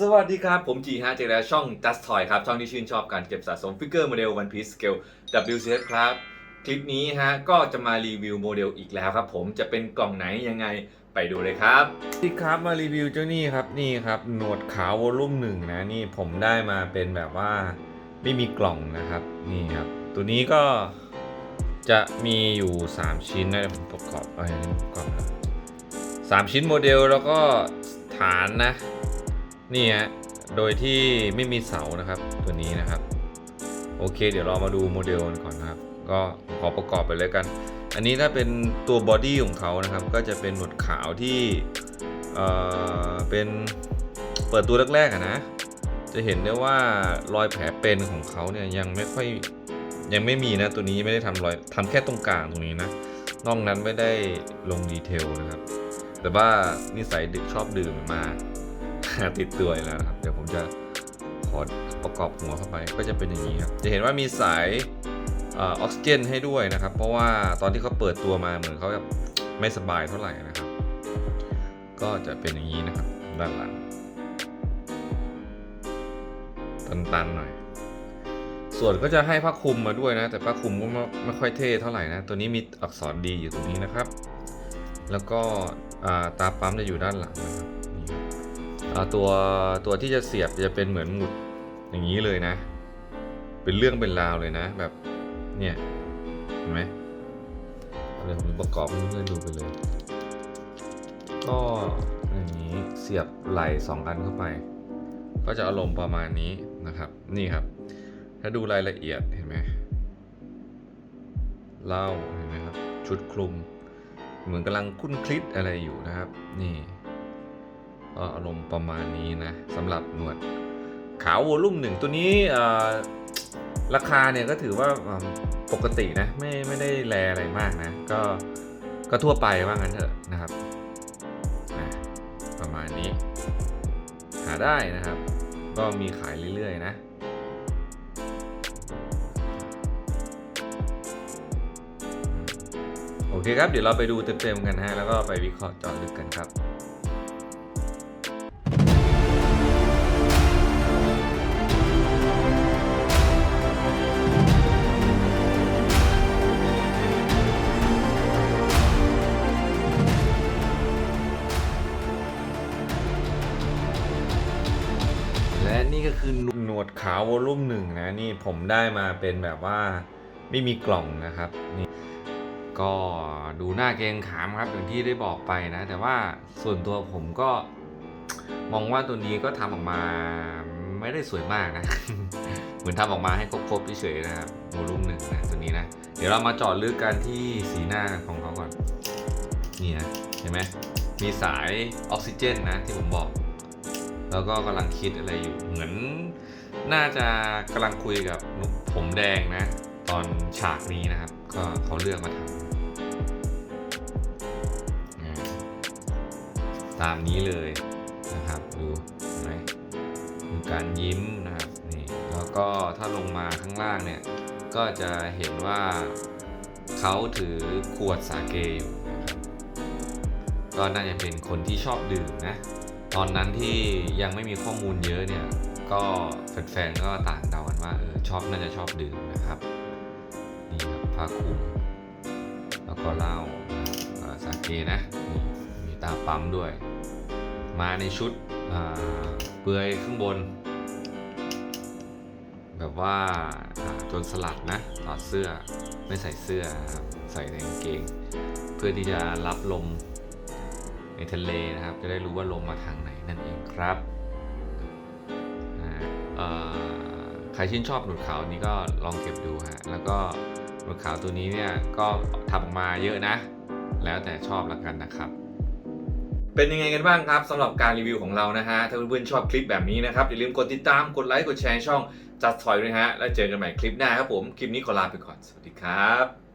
สวัสดีครับ ผมจีฮะเจอแล้วช่อง Just Toy ครับ ช่องที่ชื่นชอบการเก็บสะสมฟิกเกอร์โมเดล One Piece Scale WCS ครับ คลิปนี้ฮะ ก็จะมารีวิวโมเดลอีกแล้วครับผมจะเป็นกล่องไหนยังไงไปดูเลยครับสวัสดีครับมารีวิวเจ้านี่ครับนี่ครับ หนวดขาววอลุ่มหนึ่งนะ นี่ผมได้มาเป็นแบบว่าไม่มีกล่องนะครับ นี่ครับ ตัวนี้ก็จะมีอยู่ 3 ชิ้นนะผมประกอบอะไรนี่ก่อนสามชิ้นโมเดลแล้วก็ฐานนะ นี่ฮะโดยที่ไม่มีเสานะครับตัวนี้นะครับ โอเค เดี๋ยวเรามาดูโมเดลกันก่อนนะครับ ก็ขอประกอบไปเลยกัน อันนี้ถ้าเป็นตัวบอดี้ของเขานะครับ ก็จะเป็นหนวดขาวที่เอ่อเป็นเปิดตัวแรกๆนะจะเห็นได้ว่ารอยแผลเป็นของเขาเนี่ยยังไม่ค่อยยังไม่มีนะตัวนี้ไม่ได้ทำรอยทำแค่ตรงกลางตรงนี้นะนอกนั้นไม่ได้ลงดีเทลนะครับ แต่ว่านิสัยดึกชอบดื่มมา ติดตัวแล้วนะครับ เดี๋ยวผมจะขอประกอบหัวเข้าไปก็จะเป็นอย่างนี้ครับ จะเห็นว่ามีสายออกซิเจนให้ด้วยนะครับ เพราะว่าตอนที่เขาเปิดตัวมาเหมือนเขาแบบไม่สบายเท่าไหร่นะครับ ก็จะเป็นอย่างนี้นะครับ ด้านหลัง ตันๆหน่อย ส่วนก็จะให้ผ้าคลุมมาด้วยนะ แต่ผ้าคลุมก็ไม่ค่อยเท่เท่าไหร่นะ ตัวนี้มีอักษรดีอยู่ตรงนี้นะครับ แล้วก็ตาปั๊มจะอยู่ด้านหลังนะครับ ตัวตัวที่จะเสียบจะเป็นเหมือนหมุดอย่างนี้เลยนะ เป็นเรื่องเป็นราวเลยนะ แบบเนี่ยเห็นไหมเอาเดี๋ยผมประกอบให้เพื่อนๆดูไปเลย ก็อย่างนี้เสียบไหล่สองอันเข้าไป ก็จะอารมณ์ประมาณนี้นะครับ นี่ครับ ถ้าดูรายละเอียดเห็นไหมเล่าเห็นไหมครับ ชุดคลุม เหมือนกำลังคุ้นคลิดอะไรอยู่นะครับ นี่ ก็อารมณ์ประมาณนี้นะสำหรับหนวดขาววอลุ่มหนึ่งตัวนี้ราคาเนี่ยก็ถือว่าปกตินะไม่ไม่ได้แลอะไรมากนะ ก็ก็ทั่วไปว่างั้นเถอะนะครับ ประมาณนี้ หาได้นะครับ ก็มีขายเรื่อยๆนะโอเคครับ เดี๋ยวเราไปดูเต็มๆกันฮะ แล้วก็ไปวิเคราะห์เจาะลึกกันครับ และนี่ก็คือหนวดขาววอลุ่มหนึ่งนะนี่ผมได้มาเป็นแบบว่าไม่มีกล่องนะครับนี่ก็ดูหน้าเกงขามครับอย่างที่ได้บอกไปนะ แต่ว่าส่วนตัวผมก็มองว่าตัวนี้ก็ทำออกมาไม่ได้สวยมากนะ เหมือนทำออกมาให้ครบๆเฉยๆนะครับวอลุ่มหนึ่งนะตัวนี้นะ เดี๋ยวเรามาจาะลึกกันที่สีหน้าของเขาก่อน นี่นะ เห็นไหมมีสายออกซิเจนนะที่ผมบอก แล้วก็กำลังคิดอะไรอยู่เหมือน น่าจะกำลังคุยกับผมแดงนะ ตอนฉากนี้นะครับ ก็เขาเลือกมาทำตามนี้เลยนะครับดูเห็นไหมการยิ้มนะครับนี่แล้วก็ถ้าลงมาข้างล่างเนี่ย ก็จะเห็นว่าเขาถือขวดสาเกอยู่ก็น่าจะเป็นคนที่ชอบดื่มนะ ตอนนั้นที่ยังไม่มีข้อมูลเยอะเนี่ย ก็แฟนๆก็ต่างเดากันว่าเออชอบน่าจะชอบดื่มนะครับ นี่ครับผ้าคลุม แล้วก็เหล้าสาเกนะนี่มีตาปั๊มด้วย มาในชุดเปลือยข้างบน แบบว่าจนสลัดนะถอดเสื้อไม่ใส่เสื้อใส่แต่กางเกง เพื่อที่จะรับลม ในทะเลนะครับ จะได้รู้ว่าลมมาทางไหนนั่นเองครับใครชื่นชอบหนวดขาวนี้ก็ลองเก็บดูฮะแล้วก็หนวดขาวตัวนี้เนี่ยก็ทำออกมาเยอะนะ แล้วแต่ชอบละกันนะครับเป็นยังไงกันบ้างครับสำหรับการรีวิวของเรานะฮะ ถ้าเพื่อนๆชอบคลิปแบบนี้นะครับ อย่าลืมกดติดตามกดไลค์กดแชร์ช่องจัดถอยด้วยฮะ แล้วเจอกันใหม่คลิปหน้าครับผม คลิปนี้ขอลาไปก่อน สวัสดีครับ